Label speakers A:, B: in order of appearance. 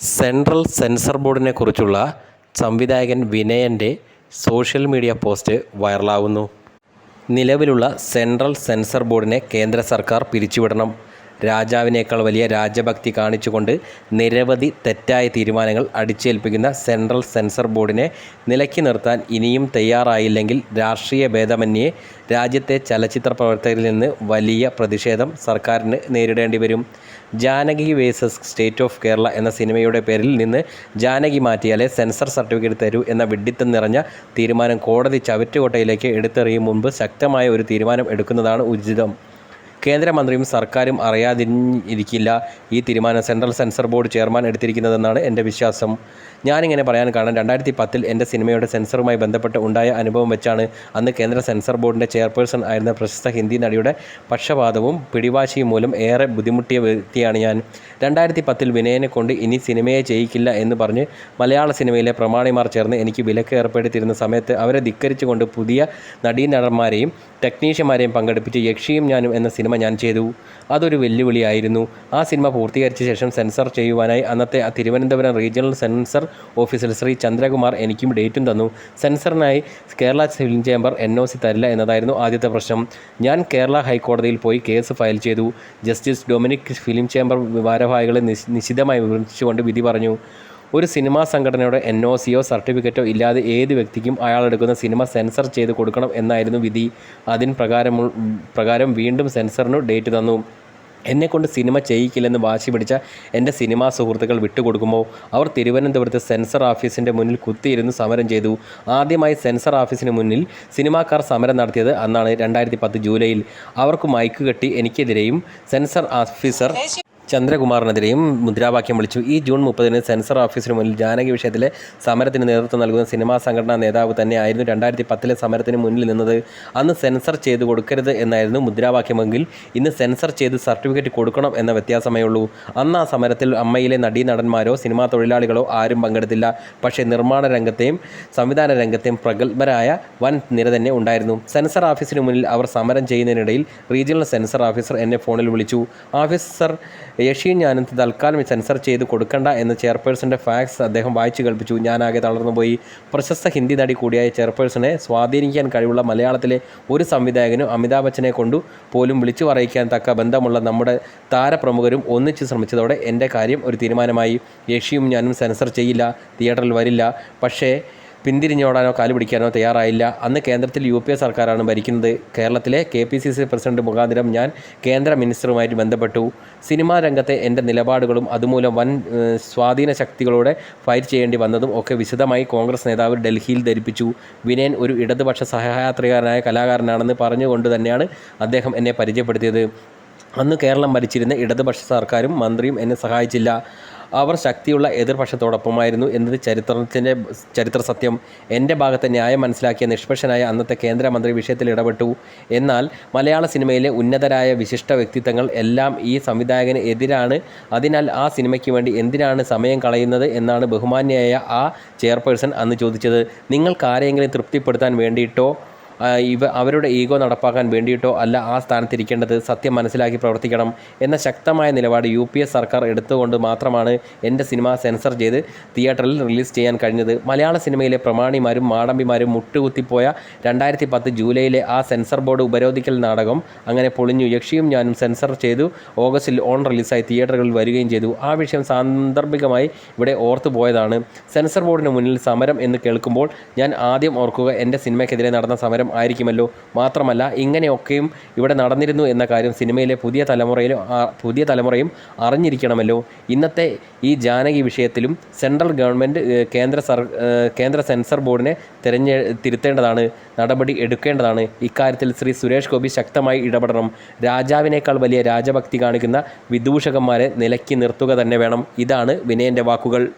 A: Central sensor ബോർഡിനെ കുറിച്ചുള്ള സംവിധായകൻ വിനയന്റെ സോഷ്യൽ മീഡിയ പോസ്റ്റ് വൈറലാവുന്നു. നിലവിലുള്ള സെൻട്രൽ സെൻസർ ബോർഡിനെ കേന്ദ്ര സർക്കാർ പിരിച്ചുവിടണം. രാജാവിനേക്കാൾ വലിയ രാജഭക്തി കാണിച്ചുകൊണ്ട് നിരവധി തെറ്റായ തീരുമാനങ്ങൾ അടിച്ചേൽപ്പിക്കുന്ന സെൻട്രൽ സെൻസർ ബോർഡിനെ നിലയ്ക്ക് നിർത്താൻ ഇനിയും തയ്യാറായില്ലെങ്കിൽ രാഷ്ട്രീയ ഭേദമന്യേ രാജ്യത്തെ ചലച്ചിത്ര പ്രവർത്തകരിൽ നിന്ന് വലിയ പ്രതിഷേധം സർക്കാരിന് നേരിടേണ്ടി വരും. Janaki versus state of Kerala എന്ന സിനിമയുടെ പേരിൽ നിന്ന് ജാനകി മാറ്റിയാലേ സെൻസർ സർട്ടിഫിക്കറ്റ് തരൂ എന്ന വിഡിത്തം നിറഞ്ഞ തീരുമാനം കോടതി ചവറ്റുകോട്ടയിലേക്ക് എടുത്തെറിയും മുൻപ് ശക്തമായ ഒരു തീരുമാനം എടുക്കുന്നതാണ് ഉചിതം. കേന്ദ്രമന്ത്രിയും സർക്കാരും അറിയാതിരിക്കില്ല ഈ തീരുമാനം സെൻട്രൽ സെൻസർ ബോർഡ് ചെയർമാൻ എടുത്തിരിക്കുന്നതെന്നാണ് എന്റെ വിശ്വാസം. ഞാനിങ്ങനെ പറയാൻ കാരണം രണ്ടായിരത്തി പത്തിൽ എന്റെ സിനിമയുടെ സെൻസറുമായി ബന്ധപ്പെട്ട് ഉണ്ടായ അനുഭവം വെച്ചാണ് അന്ന് കേന്ദ്ര സെൻസർ ബോർഡിന്റെ ചെയർപേഴ്സൺ ആയിരുന്ന പ്രശസ്ത ഹിന്ദി നടിയുടെ പക്ഷപാതവും പിടിവാശിയും മൂലം ഏറെ ബുദ്ധിമുട്ടിയ വ്യക്തിയാണ് ഞാൻ. രണ്ടായിരത്തി പത്തിൽ വിനയനെ കൊണ്ട് ഇനി സിനിമയെ ചെയ്യിക്കില്ല എന്ന് പറഞ്ഞ് മലയാള സിനിമയിലെ പ്രമാണിമാർ ചേർന്ന് എനിക്ക് വിലക്ക് ഏർപ്പെടുത്തിയിരുന്ന സമയത്ത് അവരെ ധിക്കരിച്ചുകൊണ്ട് പുതിയ നടീനടന്മാരെയും ടെക്നീഷ്യന്മാരെയും പങ്കെടുപ്പിച്ച് യക്ഷിയും ഞാനും എന്ന സിനിമ ഞാൻ ചെയ്തു. അതൊരു വെല്ലുവിളിയായിരുന്നു. ആ സിനിമ പൂർത്തീകരിച്ച ശേഷം സെൻസർ ചെയ്യുവാനായി അന്നത്തെ തിരുവനന്തപുരം റീജിയണൽ സെൻസർ ഓഫീസിൽ ശ്രീ ചന്ദ്രകുമാർ എനിക്കും ഡേറ്റും തന്നു. സെൻസറിനായി Kerala film chamber N O C തരില്ല എന്നതായിരുന്നു ആദ്യത്തെ പ്രശ്നം. ഞാൻ കേരള ഹൈക്കോടതിയിൽ പോയി കേസ് ഫയൽ ചെയ്തു. ജസ്റ്റിസ് ഡൊമിനിക് ഫിലിം ചേംബർ ഭാരവാഹികളെ നിശ് നിശിതമായി വിമർശിച്ചുകൊണ്ട് വിധി പറഞ്ഞു. ഒരു സിനിമാ സംഘടനയുടെ എൻ ഒ സിയോ സർട്ടിഫിക്കറ്റോ ഇല്ലാതെ ഏത് വ്യക്തിക്കും അയാൾ എടുക്കുന്ന സിനിമ സെൻസർ ചെയ്ത് കൊടുക്കണം എന്നായിരുന്നു വിധി. അതിൻ പ്രകാരം പ്രകാരം വീണ്ടും സെൻസറിന് ഡേറ്റ് തന്നു. എന്നെക്കൊണ്ട് സിനിമ ചെയ്യിക്കില്ലെന്ന് വാശി പിടിച്ച എന്റെ സിനിമാ സുഹൃത്തുക്കൾ വിട്ടുകൊടുക്കുമ്പോൾ അവർ തിരുവനന്തപുരത്ത് സെൻസർ ഓഫീസിന്റെ മുന്നിൽ കുത്തിയിരുന്ന് സമരം ചെയ്തു. ആദ്യമായി സെൻസർ ഓഫീസിന് മുന്നിൽ സിനിമാക്കാർ സമരം നടത്തിയത് അന്നാണ് രണ്ടായിരത്തി പത്ത് ജൂലൈയിൽ. അവർക്ക് മൈക്ക് കെട്ടി എനിക്കെതിരെയും സെൻസർ ഓഫീസർ ചന്ദ്രകുമാറിനെതിരെയും മുദ്രാവാക്യം വിളിച്ചു. ഈ ജൂൺ മുപ്പതിന് സെൻസർ ഓഫീസിന് മുന്നിൽ ജാനകി വിഷയത്തിലെ സമരത്തിന് നേതൃത്വം നൽകുന്ന സിനിമാ സംഘടനാ നേതാവ് തന്നെയായിരുന്നു. രണ്ടായിരത്തി പത്തിലെ സമരത്തിന് മുന്നിൽ നിന്നത് അന്ന് സെൻസർ ചെയ്ത് കൊടുക്കരുത് എന്നായിരുന്നു മുദ്രാവാക്യമെങ്കിൽ ഇന്ന് സെൻസർ ചെയ്ത് സർട്ടിഫിക്കറ്റ് കൊടുക്കണം എന്ന വ്യത്യാസമേ ഉള്ളൂ അന്ന് ആ സമരത്തിൽ അമ്മയിലെ നടീനടന്മാരോ സിനിമാ തൊഴിലാളികളോ ആരും പങ്കെടുത്തില്ല. പക്ഷേ നിർമ്മാണ രംഗത്തെയും സംവിധാന രംഗത്തെയും പ്രഗത്ഭരായ വൻ നിര തന്നെ ഉണ്ടായിരുന്നു. സെൻസർ ഓഫീസിന് മുന്നിൽ അവർ സമരം ചെയ്യുന്നതിനിടയിൽ റീജിയണൽ സെൻസർ ഓഫീസർ എന്നെ ഫോണിൽ വിളിച്ചു. ഓഫീസർ യഷിയും ഞാനും തൽക്കാലം സെൻസർ ചെയ്ത് കൊടുക്കണ്ട എന്ന ചെയർപേഴ്സന്റെ ഫാക്സ് അദ്ദേഹം വായിച്ചു കേൾപ്പിച്ചു. ഞാനാകെ തളർന്നുപോയി പ്രശസ്ത ഹിന്ദി നടി കൂടിയായ ചെയർപേഴ്സണെ സ്വാധീനിക്കാൻ കഴിവുള്ള മലയാളത്തിലെ ഒരു സംവിധായകനും അമിതാഭ് ബച്ചനെ കൊണ്ടു പോലും വിളിച്ചു പറയിക്കാൻ തക്ക ബന്ധമുള്ള നമ്മുടെ താരപ്രമുഖരും ഒന്നിച്ച് ശ്രമിച്ചതോടെ എന്റെ കാര്യം ഒരു തീരുമാനമായി. യേഷിയും ഞാനും സെൻസർ ചെയ്യില്ല തിയേറ്ററിൽ വരില്ല. പക്ഷേ പിന്തിരിഞ്ഞോടാനോ കാൽ പിടിക്കാനോ തയ്യാറായില്ല. അന്ന് കേന്ദ്രത്തിൽ യു പി എ സർക്കാരാണ് ഭരിക്കുന്നത്. കേരളത്തിലെ K P C C president മുഖാന്തരം ഞാൻ കേന്ദ്ര മിനിസ്റ്ററുമായിട്ട് ബന്ധപ്പെട്ടു. സിനിമാ രംഗത്തെ എന്റെ നിലപാടുകളും അതുമൂലം വൻ സ്വാധീന ശക്തികളോടെ ഫൈറ്റ് ചെയ്യേണ്ടി വന്നതും ഒക്കെ വിശദമായി കോൺഗ്രസ് നേതാവ് ഡൽഹിയിൽ ധരിപ്പിച്ചു. വിനയൻ ഒരു ഇടതുപക്ഷ സഹയാത്രികാരനായ കലാകാരനാണെന്ന് പറഞ്ഞുകൊണ്ട് തന്നെയാണ് അദ്ദേഹം എന്നെ പരിചയപ്പെടുത്തിയത്. അന്ന് കേരളം ഭരിച്ചിരുന്ന ഇടതുപക്ഷ സർക്കാരും മന്ത്രിയും എന്നെ സഹായിച്ചില്ല. അവർ ശക്തിയുള്ള എതിർപക്ഷത്തോടൊപ്പമായിരുന്നു എന്നത് ചരിത്രത്തിന്റെ ചരിത്ര സത്യം. എന്റെ ഭാഗത്തെ ന്യായം മനസ്സിലാക്കിയ നിഷ്പക്ഷനായ അന്നത്തെ കേന്ദ്രമന്ത്രി വിഷയത്തിൽ ഇടപെട്ടു. എന്നാൽ മലയാള സിനിമയിലെ ഉന്നതരായ വിശിഷ്ട വ്യക്തിത്വങ്ങൾ എല്ലാം ഈ സംവിധായകന് എതിരാണ്. അതിനാൽ ആ സിനിമയ്ക്ക് വേണ്ടി എന്തിനാണ് സമയം കളയുന്നത് എന്നാണ് ബഹുമാന്യയായ ആ ചെയർപേഴ്സൺ അന്ന് ചോദിച്ചത്. നിങ്ങൾക്ക് ആരെയെങ്കിലും തൃപ്തിപ്പെടുത്താൻ വേണ്ടിയിട്ടോ ഇവ അവരുടെ ഈഗോ നടപ്പാക്കാൻ വേണ്ടിയിട്ടോ അല്ല ആ സ്ഥാനത്തിരിക്കേണ്ടത് സത്യം മനസ്സിലാക്കി പ്രവർത്തിക്കണം എന്ന ശക്തമായ നിലപാട് യു പി എസ് സർക്കാർ എടുത്തുകൊണ്ട് മാത്രമാണ് എന്റെ സിനിമ സെൻസർ ചെയ്ത് തിയേറ്ററിൽ റിലീസ് ചെയ്യാൻ കഴിഞ്ഞത്. മലയാള സിനിമയിലെ പ്രമാണിമാരും മാടമ്പിമാരും മുട്ടുകുത്തിപ്പോയ രണ്ടായിരത്തി പത്ത് ജൂലൈയിലെ ആ സെൻസർ ബോർഡ് ഉപരോധിക്കൽ നാടകം അങ്ങനെ പൊളിഞ്ഞു. യക്ഷിയും ഞാനും സെൻസർ ചെയ്തു. ഓഗസ്റ്റിൽ ഓൺ റിലീസായി തിയേറ്ററുകളിൽ വരികയും ചെയ്തു. ആ വിഷയം സാന്ദർഭികമായി ഇവിടെ ഓർത്തു പോയതാണ്. സെൻസർ ബോർഡിന് മുന്നിൽ സമരം എന്ന് കേൾക്കുമ്പോൾ ഞാൻ ആദ്യം ഓർക്കുക എന്റെ സിനിമയ്ക്കെതിരെ നടന്ന സമരം ആയിരിക്കുമല്ലോ. മാത്രമല്ല ഇങ്ങനെയൊക്കെയും ഇവിടെ നടന്നിരുന്നു എന്ന കാര്യം സിനിമയിലെ പുതിയ തലമുറയിലും പുതിയ തലമുറയും അറിഞ്ഞിരിക്കണമല്ലോ. ഇന്നത്തെ ഈ ജാനകി വിഷയത്തിലും സെൻട്രൽ ഗവൺമെന്റ് കേന്ദ്ര സർ കേന്ദ്ര സെൻസർ ബോർഡിനെ തിരഞ്ഞെ തിരുത്തേണ്ടതാണ് നടപടി എടുക്കേണ്ടതാണ്. ഇക്കാര്യത്തിൽ ശ്രീ സുരേഷ് ഗോപി ശക്തമായി ഇടപെടണം. രാജാവിനേക്കാൾ വലിയ രാജഭക്തി കാണിക്കുന്ന വിദൂഷകന്മാരെ നിലയ്ക്ക് നിർത്തുക തന്നെ വേണം. ഇതാണ് വിനയന്റെ വാക്കുകൾ.